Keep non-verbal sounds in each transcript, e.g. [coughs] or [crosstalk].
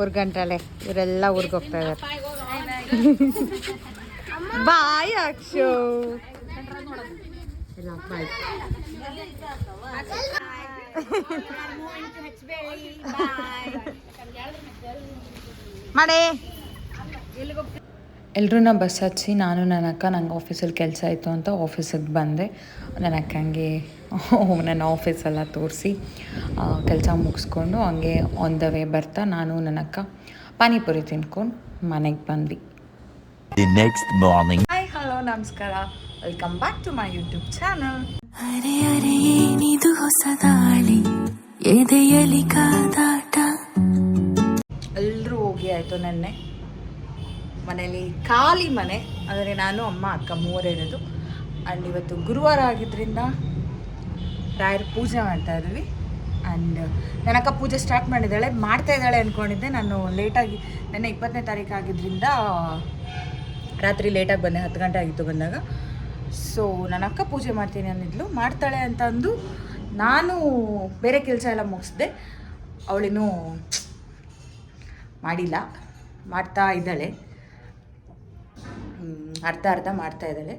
ಊರ್ ಗಂಟಲೆ ಇವರೆಲ್ಲ ಊರಿಗೆ ಹೋಗ್ತಾ ಇದಾರೆ. ಬಾಯ್, ಅಕ್ಷು. ಮಾಡಿ. ನಾ ಬಸ್ ಹಚ್ಚಿ ನಾನು ನನ್ನ ಅಕ್ಕ ನಂಗೆ ಆಫೀಸಲ್ಲಿ ಕೆಲಸ ಆಯಿತು ಅಂತ ಆಫೀಸಿಗೆ ಬಂದೆ. ನನ್ನ ಅಕ್ಕಂಗೆ [laughs] ನನ್ನ ಆಫೀಸೆಲ್ಲ ತೋರಿಸಿ ಕೆಲಸ ಮುಗಿಸ್ಕೊಂಡು ಹಂಗೆ ಆನ್ ದ ವೇ ಬರ್ತಾ ನಾನು ನನ್ನ ಅಕ್ಕ ಪಾನಿಪುರಿ ತಿನ್ಕೊಂಡು ಮನೆಗೆ ಬಂದ್ವಿ. Next morning morning. Hi hello ನಮಸ್ಕಾರ. Welcome back to my YouTube channel ಅರೆ ಅರೆ ಏನಿದು ಹೊಸ ದಾಳಿ? ಎದೆಯಲಿ ಕಾದಾಟ? ಎಲ್ಲರೂ ಹೋಗಿ ಆಯಿತು ನೆನ್ನೆ. ಮನೇಲಿ ಖಾಲಿ ಮನೆ ಆದರೆ ನಾನು ಅಮ್ಮ ಅಕ್ಕ ಮೂವರೇ ಇರೋದು ಆ್ಯಂಡ್ ಇವತ್ತು ಗುರುವಾರ ಆಗಿದ್ದರಿಂದ ರಾಯರ ಪೂಜೆ ಮಾಡ್ತಾ ಇದ್ವಿ. ಆ್ಯಂಡ್ ನನಕ ಪೂಜೆ ಸ್ಟಾರ್ಟ್ ಮಾಡಿದ್ದಾಳೆ, ಮಾಡ್ತಾ ಇದ್ದಾಳೆ ಅಂದ್ಕೊಂಡಿದ್ದೆ ನಾನು ಲೇಟಾಗಿ ನೆನ್ನೆ ಇಪ್ಪತ್ತನೇ ತಾರೀಕು ಆಗಿದ್ದರಿಂದ ರಾತ್ರಿ ಲೇಟಾಗಿ ಬಂದೆ, ಹತ್ತು ಗಂಟೆ ಆಗಿತ್ತು ಬಂದಾಗ. ಸೊ ನನ್ನ ಅಕ್ಕ ಪೂಜೆ ಮಾಡ್ತೀನಿ ಅಂದಿದ್ಲು, ಮಾಡ್ತಾಳೆ ಅಂತ ಅಂದು ನಾನು ಬೇರೆ ಕೆಲಸ ಎಲ್ಲ ಮುಗಿಸ್ದೆ. ಅವಳಿನ್ನೂ ಮಾಡಿಲ್ಲ, ಮಾಡ್ತಾ ಇದ್ದಾಳೆ. ಅರ್ಧ ಅರ್ಧ ಮಾಡ್ತಾ ಇದ್ದಾಳೆ.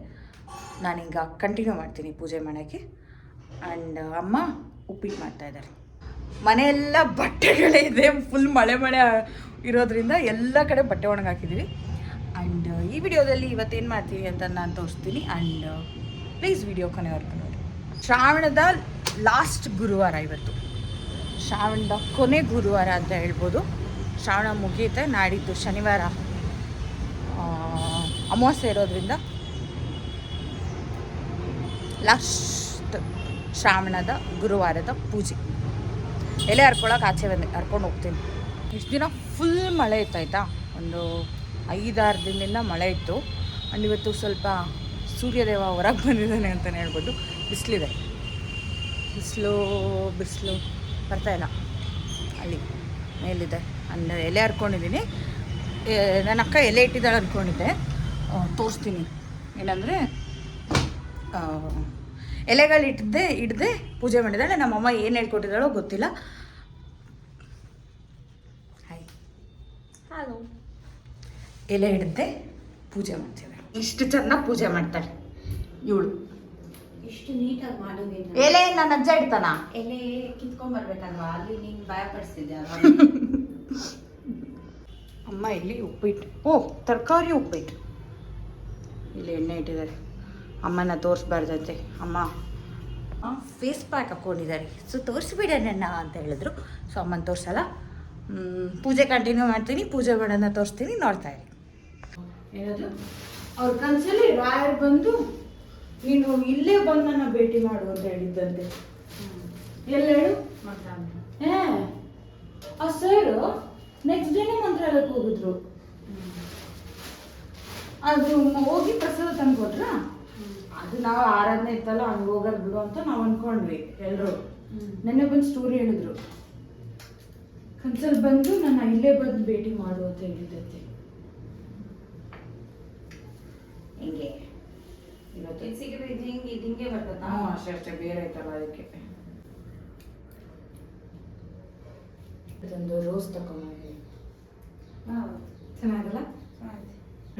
ನಾನೀಗ ಕಂಟಿನ್ಯೂ ಮಾಡ್ತೀನಿ ಪೂಜೆ ಮಾಡೋಕ್ಕೆ. ಆ್ಯಂಡ್ ಅಮ್ಮ ಉಪ್ಪಿಟ್ಟು ಮಾಡ್ತಾ ಇದ್ದಾರೆ. ಮನೆಯೆಲ್ಲ ಬಟ್ಟೆಗಳೇ ಇದೆ. ಫುಲ್ ಮಳೆ ಮಳೆ ಇರೋದ್ರಿಂದ ಎಲ್ಲ ಕಡೆ ಬಟ್ಟೆ ಒಣಗಾಕಿದ್ದೀವಿ ಆ್ಯಂಡ್ ಈ ವಿಡಿಯೋದಲ್ಲಿ ಇವತ್ತೇನು ಮಾಡ್ತೀವಿ ಅಂತ ನಾನು ತೋರಿಸ್ತೀನಿ. ಆ್ಯಂಡ್ ಪ್ಲೀಸ್ ವಿಡಿಯೋ ಕೊನೆವರೆಗೂ ನೋಡಿ. ಶ್ರಾವಣದ ಲಾಸ್ಟ್ ಗುರುವಾರ ಇವತ್ತು. ಶ್ರಾವಣದ ಕೊನೆ ಗುರುವಾರ ಅಂತ ಹೇಳ್ಬೋದು. ಶ್ರಾವಣ ಮುಗಿಯುತ್ತೆ. ನಾಡಿದ್ದು ಶನಿವಾರ ಅಮಾವಾಸ್ಯೆ ಇರೋದ್ರಿಂದ ಲಾಸ್ಟ್ ಶ್ರಾವಣದ ಗುರುವಾರದ ಪೂಜೆ. ಎಲೆ ಹರ್ಕೊಳಕ್ಕೆ ಆಚೆ ಬಂದೆ, ಹರ್ಕೊಂಡು ಹೋಗ್ತೀನಿ. ಇಷ್ಟು ದಿನ ಫುಲ್ ಮಳೆ ಇತ್ತು ಆಯಿತಾ? ಒಂದು ಐದಾರು ದಿನದಿಂದ ಮಳೆ ಇತ್ತು. ಆ್ಯಂಡ್ ಇವತ್ತು ಸ್ವಲ್ಪ ಸೂರ್ಯದೇವ ಹೊರಗೆ ಬಂದಿದ್ದಾನೆ ಅಂತಲೇ ಹೇಳ್ಬೋದು. ಬಿಸಿಲಿದೆ. ಬಿಸಿಲು ಬಿಸಿಲು ಬರ್ತಾ ಇಲ್ಲ. ಅಲ್ಲಿ ಮೇಲಿದೆ. ಅಂದರೆ ಎಲೆ ಹರ್ಕೊಂಡಿದ್ದೀನಿ. ನನ್ನ ಅಕ್ಕ ಎಲೆ ಇಟ್ಟಿದ್ದಾಳೆ ಅಂದ್ಕೊಂಡಿದ್ದೆ ತೋರಿಸ್ತೀನಿ. ಏನಂದರೆ ಎಲೆಗಳು ಇಟ್ಟದೆ ಇಡದೆ ಪೂಜೆ ಮಾಡಿದ್ದಾಳೆ ನಮ್ಮಮ್ಮ ಏನು ಹೇಳ್ಕೊಟ್ಟಿದ್ದಾಳೋ ಗೊತ್ತಿಲ್ಲ. ಹಾಯ್. ಹಲೋ. ಎಲೆ ಹಿಡ್ದೆ ಪೂಜೆ ಮಾಡ್ತೇವೆ. ಇಷ್ಟು ಚೆನ್ನಾಗಿ ಪೂಜೆ ಮಾಡ್ತಾಳೆ. ಇವಳು. ಇಷ್ಟು ನೀಟಾಗಿ ಎಲೆ ನನ್ನ ಅಜ್ಜ ಇಡ್ತಾನ? ಎಲೆ ಕಿತ್ಕೊಂಡ್ಬರ್ಬೇಕಲ್ವಾ ಅಲ್ಲಿ ನೀನು ಭಯ ಪಡಿಸ್ತಿದ್ದೆ ಅಲ್ವಾ? ಅಮ್ಮ ಇಲ್ಲಿ ಉಪ್ಪಿಟ್ಟು. ಓ ತರಕಾರಿ ಉಪ್ಪಿಟ್ಟು. ಇಲ್ಲಿ ಎಣ್ಣೆ ಇಟ್ಟಿದ್ದಾರೆ. ಅಮ್ಮನ ತೋರಿಸ್ಬಾರ್ದಂತೆ ಅಮ್ಮ ಫೇಸ್ ಪ್ಯಾಕ್ ಹಾಕ್ಕೊಂಡಿದ್ದಾರೆ ಸೊ ತೋರಿಸ್ಬಿಡ ನನ್ನ ಅಂತ ಹೇಳಿದ್ರು. ಸೊ ಅಮ್ಮನ ತೋರಿಸಲ್ಲ? ಪೂಜೆ ಕಂಟಿನ್ಯೂ ಮಾಡ್ತೀನಿ. ಪೂಜೆ ಮಾಡೋಣ ತೋರಿಸ್ತೀನಿ. ನೋಡ್ತಾ ಇರಿ. ಏನದು? ಅವ್ರ ಕನ್ಸಲ್ಲಿ ರಾಯರ್ ಬಂದು ನೀನು ಇಲ್ಲೇ ಬಂದು ನನ್ನ ಭೇಟಿ ಮಾಡು ಅಂತ ಹೇಳಿದ್ದಂತೆ. ಎಲ್ಲ ಹೇಳು? ಆ ಸರ್ ನೆಕ್ಸ್ಟ್ ಡೇನೆ ಮಂತ್ರಾಲಯಕ್ಕೆ ಹೋಗಿದ್ರು. ಅದು ಹೋಗಿ ಪ್ರಸಾದ ತಂದ್ಕೊಟ್ರ? ಅದು ನಾವು ಆರಾಧನೆ ಇತ್ತಲ್ಲ ಹಂಗೆ ಹೋಗೋದು ಬಿಡು ಅಂತ ನಾವು ಅನ್ಕೊಂಡ್ವಿ ಎಲ್ಲರೂ ನೆನ್ನೆ ಬಂದು ಸ್ಟೋರಿ ಹೇಳಿದ್ರು. ಕನ್ಸಲ್ಲಿ ಬಂದು ನನ್ನ ಇಲ್ಲೇ ಬಂದು ಭೇಟಿ ಮಾಡು ಅಂತ ಹೇಳಿದ್ದೈತೆ ಹಿಂಗೆ? ಇವತ್ತು. ಸಿಗಿದ್ರೆ ಸಿಗದೆ ಇದು ಹಿಂಗೆ ಇದು ಹಿಂಗೆ ಬರ್ತದ ಹ್ಞೂ ಅಷ್ಟೇ ಅಷ್ಟೇ ಬೇರೆ ಐತಲ್ಲ ಅದಕ್ಕೆ. ಇದೊಂದು ರೋಸ್ ತಗೊಂಡು ಚೆನ್ನಾಗಲ್ಲ?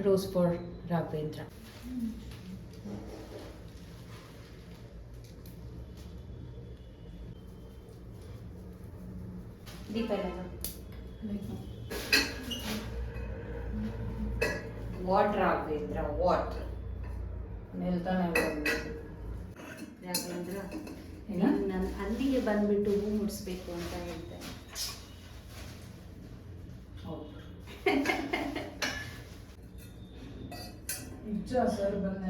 Rose for Raghavendra. ದೀಪ ಎಲ್ಲ ವಾಟ್ ರಾಘವೇಂದ್ರ ವಾಟ್ ನಿಲ್ತಾನೆ ರಾಘವೇಂದ್ರ ಏನ? ನಾನು ಅಲ್ಲಿಗೆ ಬಂದ್ಬಿಟ್ಟು ಹೂ ಮುಡಿಸ್ಬೇಕು ಅಂತ ಹೇಳ್ತೇನೆ ನಿಜ ಸರ್ ಬಂದು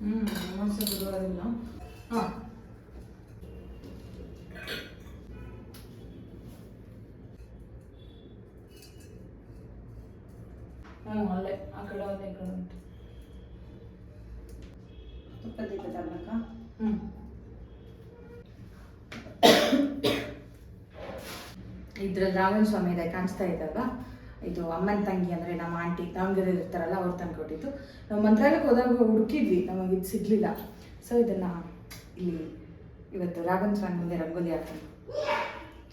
ಹ್ಮ್ ಸ್ವಲ್ಪ ಇಲ್ಲ ಹಾ. ಹ್ಞೂ ಅಲ್ಲೇ ಆ ಕಡೆ ಒಂದು ಉಂಟು. ಹ್ಞೂ [coughs] ಇದ್ರಲ್ಲಿ ರಾಘವೇಂದ್ರ ಸ್ವಾಮಿ ಇದೆ ಕಾಣಿಸ್ತಾ ಇದ್ದಲ್ವಾ ಇದು ಅಮ್ಮನ ತಂಗಿ ಅಂದರೆ ನಮ್ಮ ಆಂಟಿ ದಾವಣಗೆರೆ ಇರ್ತಾರಲ್ಲ ಅವ್ರು ತಂದು ಕೊಟ್ಟಿದ್ದು. ನಾವು ಮಂತ್ರಾಲಯಕ್ಕೆ ಹೋದಾಗ ಹುಡುಕಿದ್ವಿ ನಮಗೆ ಇದು ಸಿಗಲಿಲ್ಲ. ಸೊ ಇದನ್ನು ಇಲ್ಲಿ ಇವತ್ತು ರಾಘವನ್ ಸ್ವಾಮಿ ಮುಂದೆ ರಂಗೋಲಿ ಹಾಕೊಂಡು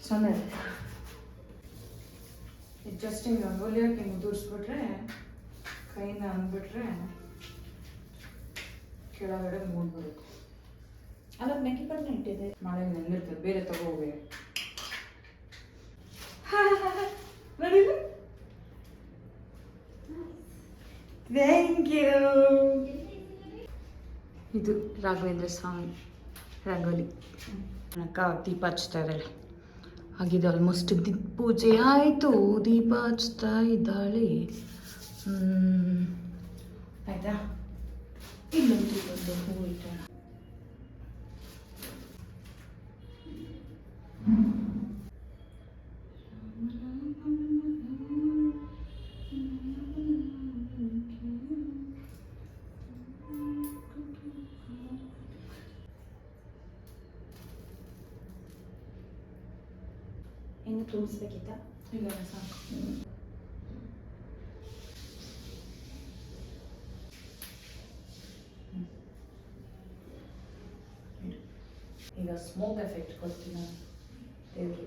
ಸೊನ್ನೆ ಇದು ಜಸ್ಟ್ ಹಿಂಗೆ ರಂಗೋಲಿ ಹಾಕಿ ಮುದುರಿಸ್ಬಿಟ್ರೆ ಕೈನ ಅಂದ್ಬಿಟ್ರೆ ಕೆಳಗಡೆ ಮೂಡ್ ಬರುತ್ತೆ. ಅಲ್ಲ ಮೆಕ್ಕಿ ಬಣ್ಣ ಇಟ್ಟಿದೆ ಮಳೆ ನೆನ್ನಿರ್ತದೆ ಬೇರೆ ತಗೋವೆ [laughs] ಥ್ಯಾಂಕ್ ಯು ಇದು ರಾಘವೇಂದ್ರ ಸ್ವಾಮಿ ರಂಗೋಲಿ. ಅಕ್ಕ ದೀಪ ಹಚ್ತಾ ಇದ್ದಾಳೆ ಆಗಿದೆ ಆಲ್ಮೋಸ್ಟ್ ದೀಪ ಪೂಜೆ ಆಯಿತು. ದೀಪ ಹಚ್ತಾ ಇದ್ದಾಳೆ. ಆಯಿತಾ? ಇಲ್ಲೊಂದು ಒಂದು ಹೂವು ಇಟ್ಟೋಣ ಇನ್ನು ತುಂಬಿಸ್ಬೇಕಿತ್ತ ಇಲ್ಲ ಸಾಕು ಈಗ ಸ್ಮೋಕ್ ಎಫೆಕ್ಟ್ ಕೊಡ್ತೀನಿ ದೇವ್ರಿಗೆ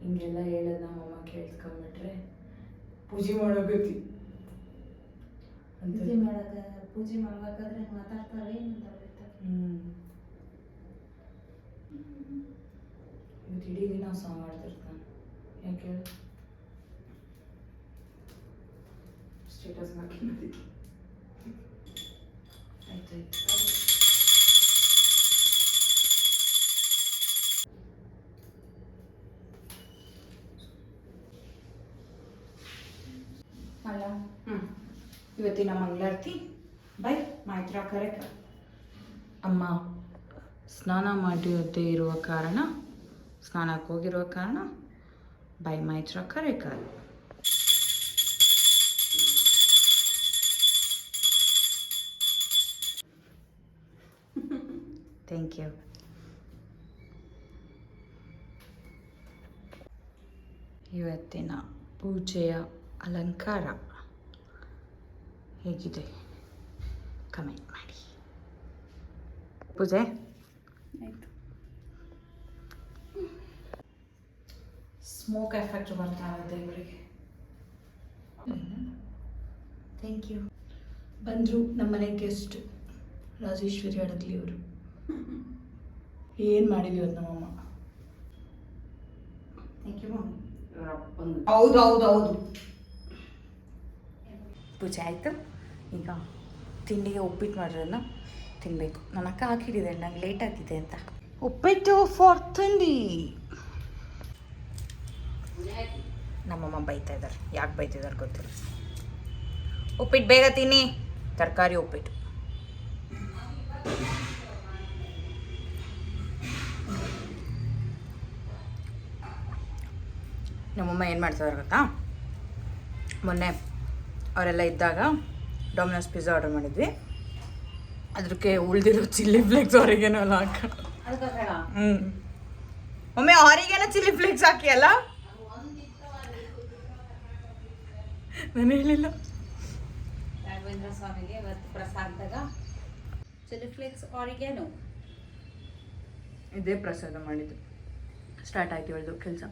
ಹಿಂಗೆಲ್ಲ ಹೇಳೋದು ನಮ್ಮಮ್ಮ ಕೇಳ್ಕೊಂಬಿಟ್ರೆ ಪೂಜೆ ಮಾಡೋಗತಿ ಪೂಜೆ ಮಾಡಕ ಪೂಜೆ ಮಾಡ್ಬೇಕಾದ್ರೆ ಮಾತಾಡ್ತಾರೆ ಇವತ್ತು ಇಡೀ ದಿನ ಸಾಂಗ್ ಮಾಡ್ತಿರ್ತಾನೆ ಯಾಕೆ ಹೇಳು ಸ್ಟೇಟಸ್ ಅಲ್ಲ ಹ್ಞೂ ಇವತ್ತಿನ ಮಂಗಳಾರತಿ. ಬೈ ಮಾತ್ರ ಕರೆಕ್ಟ್ ಅಮ್ಮ ಸ್ನಾನ ಮಾಡಿರದೇ ಇರುವ ಕಾರಣ ಸ್ನಾನಕ್ಕೆ ಹೋಗಿರುವ ಕಾರಣ bye Maitra Karikal. Thank you. ಇವತ್ತಿನ ಪೂಜೆಯ ಅಲಂಕಾರ ಹೇಗಿದೆ ಕಮೆಂಟ್ ಮಾಡಿ ಪೂಜೆ ಆಯ್ತು ಸ್ಮೋಕ್ ಎಫೆಕ್ಟ್ ಬರ್ತಾ ಇದೆ ಇವರಿಗೆ ಥ್ಯಾಂಕ್ ಯು ಬಂದರು ನಮ್ಮನೆ ಗೆಸ್ಟ್ ರಾಜೇಶ್ವರಿ ಅಡಗ್ಲಿ ಅವರು. ಏನು ಮಾಡಿದ್ವಿ ಅದು ನಮ್ಮಮ್ಮ ಥ್ಯಾಂಕ್ ಯು ಮಮ್ಮಿ ಹೌದು ಹೌದು ಹೌದು. ಪೂಜೆ ಆಯಿತು. ಈಗ ತಿಂಡಿಗೆ ಉಪ್ಪಿಟ್ಟು ಮಾಡಿರೋದನ್ನ ತಿನ್ನಬೇಕು ನನ್ನ ಅಕ್ಕ ಹಾಕಿಟ್ಟಿದೆ ನಂಗೆ ಲೇಟ್ ಆಗಿದೆ ಅಂತ. ಉಪ್ಪಿಟ್ಟು ಫಾರ್ ತಿಂಡಿ. ನಮ್ಮಮ್ಮ ಬೈತಾ ಇದ್ದಾರೆ. ಯಾಕೆ ಬೈತಿದ್ದಾರೆ ಗೊತ್ತಿಲ್ಲ. ಉಪ್ಪಿಟ್ಟು ಬೇಗ ತಿನ್ನಿ. ತರಕಾರಿ ಉಪ್ಪಿಟ್ಟು. ನಮ್ಮಮ್ಮ ಏನು ಮಾಡ್ತಿದ್ದಾರೆ ಗೊತ್ತಾ? ಮೊನ್ನೆ ಅವರೆಲ್ಲ ಇದ್ದಾಗ ಡೊಮಿನೋಸ್ ಪಿಜ್ಜಾ ಆರ್ಡರ್ ಮಾಡಿದ್ವಿ. ಅದಕ್ಕೆ ಉಳಿದಿರೋ ಚಿಲ್ಲಿ ಫ್ಲೇಕ್ಸ್ ಅವರಿಗೇನೋ ಎಲ್ಲ ಹಾಕ. ಹ್ಞೂ ಒಮ್ಮೆ ಅವರಿಗೇನೋ ಚಿಲ್ಲಿ ಫ್ಲೇಕ್ಸ್ ಹಾಕಿ ಅಲ್ಲ? ನಾನು ಹೇಳಿಲ್ಲ. ರಾಘವೇಂದ್ರ ಸ್ವಾಮಿಗೆ ಇವತ್ತು ಪ್ರಸಾದದಾಗ ಚಿಲ್ಲಿ ಫ್ಲೇಕ್ಸ್ ಆರಿಗೇನು. ಇದೇ ಪ್ರಸಾದ ಮಾಡಿದ್ದು. ಸ್ಟಾರ್ಟ್ ಆಯ್ತು ಇವಳದು ಕೆಲಸ.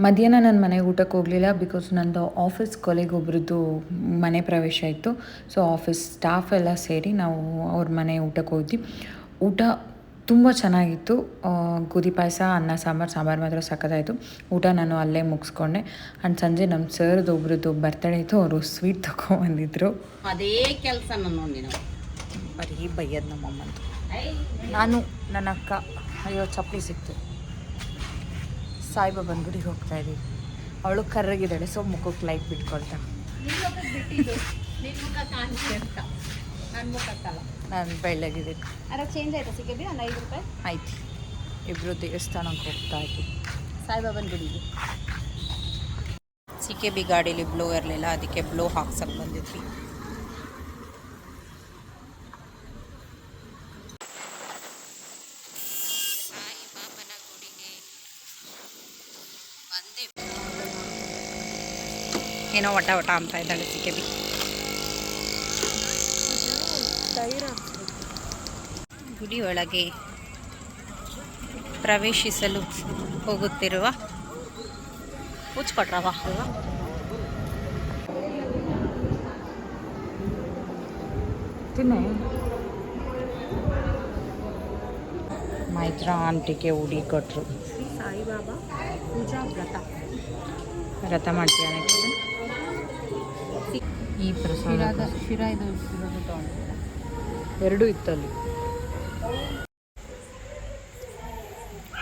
ಮಧ್ಯಾಹ್ನ ನಾನು ಮನೆಗೆ ಊಟಕ್ಕೆ ಹೋಗಲಿಲ್ಲ ಬಿಕಾಸ್ ನಂದು ಆಫೀಸ್ ಕೊಲೆಗೆ ಒಬ್ರದ್ದು ಮನೆ ಪ್ರವೇಶ ಇತ್ತು. ಸೊ ಆಫೀಸ್ ಸ್ಟಾಫ್ ಎಲ್ಲ ಸೇರಿ ನಾವು ಅವ್ರ ಮನೆ ಊಟಕ್ಕೆ ಹೋದ್ವಿ. ಊಟ ತುಂಬ ಚೆನ್ನಾಗಿತ್ತು. ಗುದಿ ಗೋಧಿ ಪಾಯಸ ಅನ್ನ ಸಾಂಬಾರು ಸಾಂಬಾರು ಮಾತ್ರ ಸಖತ್ತಾಯಿತು. ಊಟ ನಾನು ಅಲ್ಲೇ ಮುಗಿಸ್ಕೊಂಡೆ. ಆ್ಯಂಡ್ ಸಂಜೆ ನಮ್ಮ ಸರ್ದು ಒಬ್ರದ್ದು ಬರ್ತಡೇ ಇತ್ತು ಅವರು ಸ್ವೀಟ್ ತೊಗೊಂಬಂದಿದ್ರು ಅದೇ ಕೆಲಸ ನೋಡಿ ನಾವು. ಬರೀ ಬೈಯದ್ ನಮ್ಮಮ್ಮಂದು ನಾನು ನನ್ನ ಅಕ್ಕ ಅಯ್ಯೋ ಚಪ್ಪಲಿ ಸಿಕ್ತು. ಸಾಯಿಬಾಬನ ಗುಡಿಗೆ ಹೋಗ್ತಾ ಇದ್ದೀವಿ. ಅವಳು ಕರ್ರಗಿದ್ದಾಳೆ ಸೊ ಮುಖಕ್ಕೆ ಲೈಟ್ ಮುಖಕ್ಕಲ್ಲ ನಾನು ಬೆಳ್ಳಗಿದ್ದೀನಿ. ಅರ ಚೇಂಜ್ ಆಯ್ತಾ ಸಿಗಬಿ ಒಂದು ಐದು ರೂಪಾಯಿ? ಆಯ್ತು. ಇಬ್ಬರು ದೇವಸ್ಥಾನಕ್ಕೆ ಹೋಗ್ತಾ ಇದ್ವಿ. ಸಾಯಿಬಾಬನ ಗುಡಿಗೆ. ಸಿ ಕೆ ಬಿ ಗಾಡೀಲಿ ಬ್ಲೋ ಇರಲಿಲ್ಲ ಅದಕ್ಕೆ ಬ್ಲೋ ಹಾಕ್ಸಕ್ಕೆ ಬಂದಿದ್ವಿ. ಏನೋ ಒಟ ಒಟ ಅಂತ ಇದ್ದಾಳೆ ಸಿ ಕೆ ಬಿ ಗುಡಿ ಒಳಗೆ ಪ್ರವೇಶಿಸಲು ಹೋಗುತ್ತಿರುವ ತಿನ್ನೆ. ಮೈತ್ರ ಆಂಟಿಗೆ ಉಡಿ ಕೊಟ್ಟರು ಸಾಯಿಬಾಬಾ ಪೂಜಾ ವ್ರತ ವ್ರತ ಮಾಡ್ತೀಯ ಈ ಪ್ರಸಾದ ಶಿರಾ ಇದು ಎರಡೂ ಇತ್ತಲ್ಲಿ.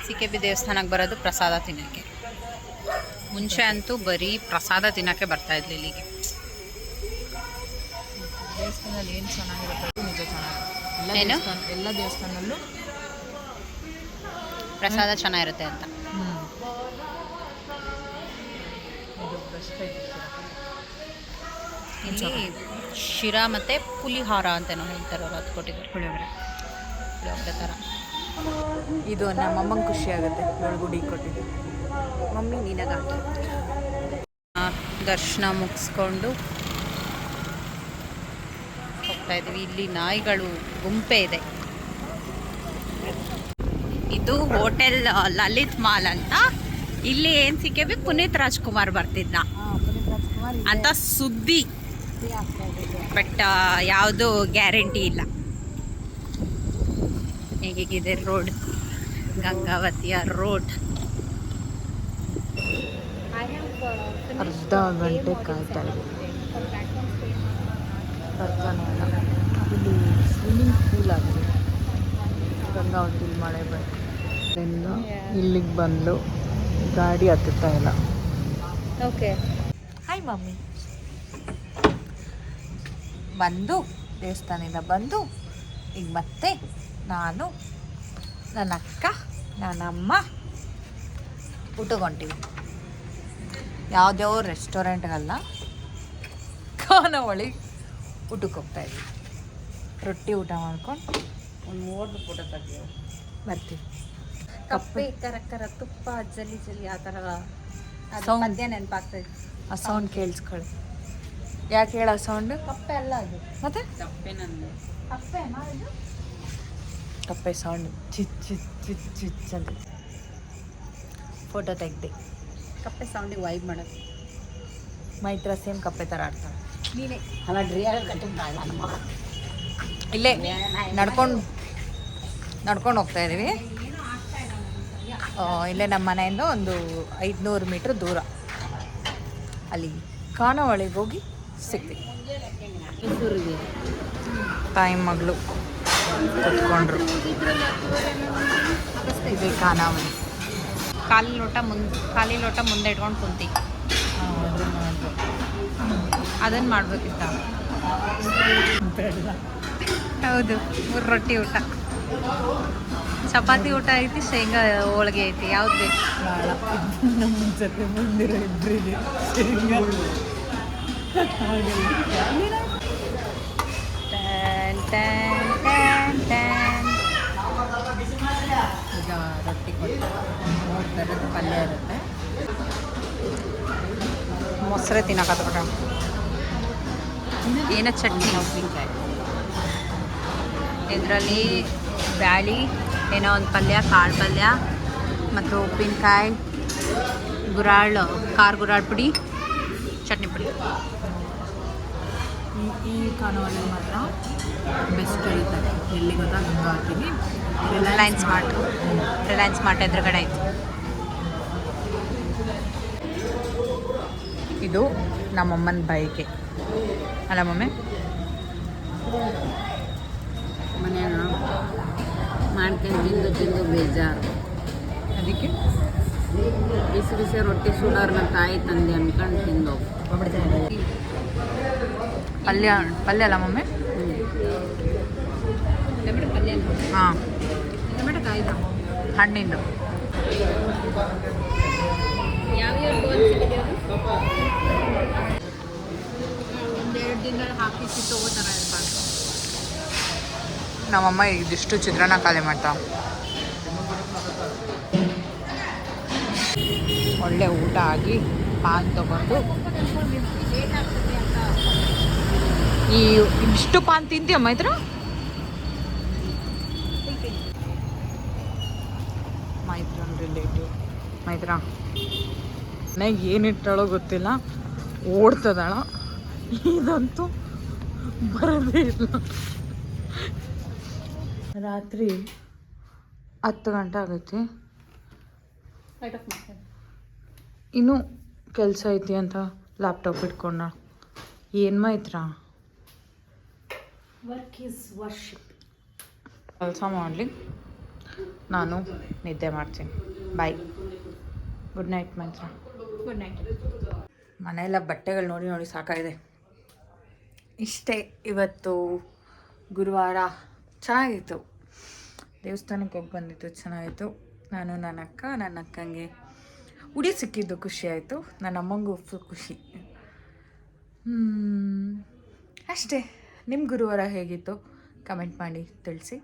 ಸಿಕೆ ಬಿ ದೇವಸ್ಥಾನಕ್ಕೆ ಬರೋದು ಪ್ರಸಾದ ತಿನ್ನೋಕ್ಕೆ. ಮುಂಚೆ ಅಂತೂ ಬರೀ ಪ್ರಸಾದ ತಿನ್ನೋಕ್ಕೆ ಬರ್ತಾ ಇದ್ಲಿ ಇಲ್ಲಿಗೆ. ದೇವಸ್ಥಾನದಲ್ಲಿ ಏನು ಚೆನ್ನಾಗಿರುತ್ತೆ ನಿಜ ಚೆನ್ನಾಗಿರುತ್ತೆ ಎಲ್ಲ ಏನು? ದೇವಸ್ಥಾನ ಎಲ್ಲ ದೇವಸ್ಥಾನದಲ್ಲೂ ಪ್ರಸಾದ ಚೆನ್ನಾಗಿರುತ್ತೆ ಅಂತ. ಇದು ಬೆಸ್ಟ್ ಇಲ್ಲಿ ಶಿರಾ ಮತ್ತು ಪುಲಿಹಾರ ಅಂತೇನೋ ಹೇಳ್ತಾರೆ ಅವ್ರು ಅದು ಕೊಟ್ಟಿದ್ದಾರೆ. ಪುಳಿಯೋಗರೆ. ಪುಳಿಯೋಗರೆ ಥರ ಇದು ನಮ್ಮಮ್ಮಂಗೆ ಖುಷಿ ಆಗುತ್ತೆ ಒಳಗುಡಿ ಗುಡಿ ಕೊಟ್ಟಿದ್ದು. ಮಮ್ಮಿ ನಿನಗಾಗಿ. ದರ್ಶನ ಮುಗಿಸ್ಕೊಂಡು ಹೋಗ್ತಾ ಇದ್ದೀವಿ. ಇಲ್ಲಿ ನಾಯಿಗಳು ಗುಂಪೆ ಇದೆ. ಇದು ಹೋಟೆಲ್ ಲಲಿತ್ ಮಾಲ್ ಅಂತ. ಇಲ್ಲಿ ಏನು ಸಿಕ್ಕೇವಿ ಪುನೀತ್ ರಾಜ್ಕುಮಾರ್ ಬರ್ತಿದ್ದ ಅಂತ ಸುದ್ದಿ. ಬಟ್ ಯಾವುದು ಗ್ಯಾರಂಟಿ ಇಲ್ಲ. ಹೇಗಿದೆ ರೋಡ್? ಗಂಗಾವತಿಯ ರೋಡ್. ಅರ್ಧ ಗಂಟೆ ಕಾಯ್ತಾ ಇದೆ. ಬರ್ತಾನೆ ಇಲ್ಲ ಇಲ್ಲಿ ಸ್ವಿಮ್ಮಿಂಗ್ ಪೂಲ್ ಆಗಿದೆ. ಗಂಗಾವತಿಲಿ ಮಳೆ ಬಂದು ಇಲ್ಲಿಗೆ ಬಂದು ಗಾಡಿ ಹತ್ತುತ್ತಾ ಇಲ್ಲ. Okay hi mummy. ಬಂದು ದೇವಸ್ಥಾನದಿಂದ ಬಂದು ಈಗ ಮತ್ತೆ ನಾನು ನನ್ನ ಅಕ್ಕ ನನ್ನಮ್ಮ ಅಮ್ಮ ಯಾವುದೋ ರೆಸ್ಟೋರೆಂಟ್ಗಲ್ಲ ಕಾನ ಖಾನಾವಳಿ ಊಟಕ್ಕೆ ರೊಟ್ಟಿ ಊಟ ಮಾಡ್ಕೊಂಡು ಒಂದು ಮೂರು ಫೋಟೋ ತೆಗೆಯೋ ಬರ್ತೀವಿ. ಕಪ್ಪೆ ಕರ ಕರ ತುಪ್ಪ ಜಲ್ಲಿ ಜಲ್ಲಿ ಆ ಥರ ಮಧ್ಯ ನೆನಪಾಗ್ತದೆ ಆ ಸೌಂಡ್ ಕೇಳಿಸ್ಕೊಳ್ಳಿ. ಯಾಕೆ ಹೇಳ ಸೌಂಡ್ ಕಪ್ಪೆ ಅಲ್ಲ ಅದು. ಮತ್ತೆ? ನಂದು ಕಪ್ಪೆ ಮಾಡಿದ್ದು ಕಪ್ಪೆ ಸೌಂಡ್ ಚಿಚ್ ಚಿಚ್ ಚಿಚ್ ಚಿಚ್ ಅಂತ. ಫೋಟೋ ತೆಗ್ದೆ. ಕಪ್ಪೆ ಸೌಂಡಿಗೆ ವೈಬ್ ಮಾಡೋದು ಮೈತ್ರ ಸೇಮ್ ಕಪ್ಪೆ ಥರ ಆಡ್ತಾಳೆ. ನೀನೇ. ಅಲ್ಲ ಡ್ರಿಯಾಗ ಕಟ್ಟಿದ್ದಾಳ ಇಲ್ಲೇ ನಡ್ಕೊಂಡು ನಡ್ಕೊಂಡು ಹೋಗ್ತಾ ಇದ್ದೀವಿ ಇಲ್ಲೇ ನಮ್ಮ ಮನೆಯಿಂದ ಒಂದು ಐದುನೂರು ಮೀಟ್ರ್ ದೂರ. ಅಲ್ಲಿ ಖಾನಾವಳಿಗೆ ಹೋಗಿ ಸಿಗ್ತೀವಿ ತಾಯಿ ಮಗಳು ಕುತ್ಕೊಂಡ್ರು. ಇದೆ ಖಾನಾವಳಿ. ಖಾಲಿ ಲೋಟ ಮುಂದೆ ಖಾಲಿ ಲೋಟ ಮುಂದೆ ಇಟ್ಕೊಂಡು ಕುಂತಿ. ಅದನ್ನು ಮಾಡ್ಬೇಕಿತ್ತ? ಹೌದು ಮೂರು ರೊಟ್ಟಿ ಊಟ. ಚಪಾತಿ ಊಟ ಐತಿ ಶೇಂಗಾ ಹೋಳಿಗೆ ಐತಿ ಯಾವ್ದು ಬೇಕು? ನಮ್ಮ ಜೊತೆ ಬಂದಿರೋ ಇಬ್ಬರಿಗೆ ಈಗ ರೊಟ್ಟಿ ಕೊಟ್ಟು ಮೂರು ಥರದ ಪಲ್ಯ ಇರುತ್ತೆ ಮೊಸರು ತಿನ್ನಕತ್ಬಿಟ್ಟ ಏನ ಚಟ್ನಿ ಉಪ್ಪಿನಕಾಯಿ ಇದರಲ್ಲಿ ಬ್ಯಾಳಿ, ಏನೋ ಒಂದು ಪಲ್ಯ, ಕಾಳು ಪಲ್ಯ, ಮತ್ತು ಉಪ್ಪಿನಕಾಯಿ, ಗುರಾಳ್, ಖಾರ ಗುರಾಳ್ ಪುಡಿ, ಚಟ್ನಿ ಪುಡಿ. ಈ ಖಾನಾವಳಿ ಮಾತ್ರ ಬೆಸ್ಟ್ ಕರೀತಾರೆ ಎಲ್ಲಿ ಗೊತ್ತಾ ಹಾಕ್ತೀನಿ ರಿಲಯನ್ಸ್ ಮಾರ್ಟ್ ರಿಲಯನ್ಸ್ ಮಾರ್ಟ್ ಎದುರುಗಡೆ ಆಯಿತು ಇದು ನಮ್ಮಮ್ಮನ ಬೈಕೆ. ಅಲ್ಲ ಮಮ್ಮಿ? ಮನೆಯ ಮಾಡ್ಕೊಂಡು ತಿಂದು ತಿಂದು ಬೇಜಾರು. ಅದಕ್ಕೆ? ಬಿಸಿ ಬಿಸಿ ರೊಟ್ಟಿ ಸುಡೋರ್ನ ತಾಯಿ ತಂದೆ ಅನ್ಕೊಂಡು ತಿಂದು ಪಲ್ಯ ಪಲ್ಯ ಅಲ್ಲ ಮಮ್ಮಿ? ಹಾಂ. ಹಣ್ಣಿಂದು. ನಮ್ಮಮ್ಮ ಇದಿಷ್ಟು ಚಿತ್ರಾನ್ನ ಖಾಲಿ ಮಾಡ್ತಾ. ಒಳ್ಳೆ ಊಟ ಆಗಿ ಪಾನ್ ತಗೊಂಡು ಈ ಇಷ್ಟು ಪಾನ್ ತಿಂತೀಯ ಮೈತ್ರ? ಮೈತ್ರನ್ ರಿಲೇಟಿವ್ ಮೈತ್ರ. ನನಗೆ ಏನಿಟ್ಟಾಳೋ ಗೊತ್ತಿಲ್ಲ. ಓಡ್ತದಾಳ. ಇದಂತೂ ಬರೋದೇ ಇಲ್ಲ. ರಾತ್ರಿ ಹತ್ತು ಗಂಟೆ ಆಗುತ್ತೆ ಇನ್ನೂ ಕೆಲಸ ಐತಿ ಅಂತ ಲ್ಯಾಪ್ಟಾಪ್ ಇಟ್ಕೊಂಡ ಏನು ಮೈತ್ರ? ವರ್ಕ್ ಈಸ್ ವರ್ಷಿಪ್ ಕೆಲಸ ಮಾಡಲಿ ನಾನು ನಿದ್ದೆ ಮಾಡ್ತೀನಿ. ಬಾಯ್ ಗುಡ್ ನೈಟ್ ಮಂತ್ರ. ಗುಡ್ ನೈಟ್ ಮನೆಯೆಲ್ಲ ಬಟ್ಟೆಗಳು ನೋಡಿ ನೋಡಿ ಸಾಕಾಗಿದೆ. ಇಷ್ಟೇ ಇವತ್ತು ಗುರುವಾರ. ಚೆನ್ನಾಗಿತ್ತು. ದೇವಸ್ಥಾನಕ್ಕೆ ಹೋಗಿ ಬಂದಿತ್ತು ಚೆನ್ನಾಗಿತ್ತು. ನಾನು ನನ್ನ ಅಕ್ಕ ನನ್ನ ಅಕ್ಕಂಗೆ ಉಡಿ ಸಿಕ್ಕಿದ್ದು ಖುಷಿ ಆಯಿತು ನನ್ನ ಅಮ್ಮಂಗೂ ಫುಲ್ ಖುಷಿ. ಅಷ್ಟೇ. ನಿಮ್ಮ ಗುರುವಾರ ಹೇಗಿತ್ತು? ಕಮೆಂಟ್ ಮಾಡಿ, ತಿಳಿಸಿ.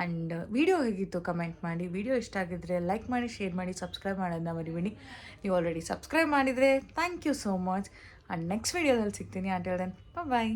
ಆ್ಯಂಡ್ ವಿಡಿಯೋ ಹೇಗಿತ್ತು? ಕಮೆಂಟ್ ಮಾಡಿ. ವಿಡಿಯೋ ಇಷ್ಟ ಆಗಿದ್ದರೆ ಲೈಕ್ ಮಾಡಿ ಶೇರ್ ಮಾಡಿ ಸಬ್ಸ್ಕ್ರೈಬ್ ಮಾಡೋದನ್ನ ಮರಿಬೇಡಿ. ನೀವು ಆಲ್ರೆಡಿ ಸಬ್ಸ್ಕ್ರೈಬ್ ಮಾಡಿದರೆ thank you so much and next ವೀಡಿಯೋದಲ್ಲಿ ಸಿಗ್ತೀನಿ ಅಂಟಿಲ್ ದೆನ್ ಬಾಯ್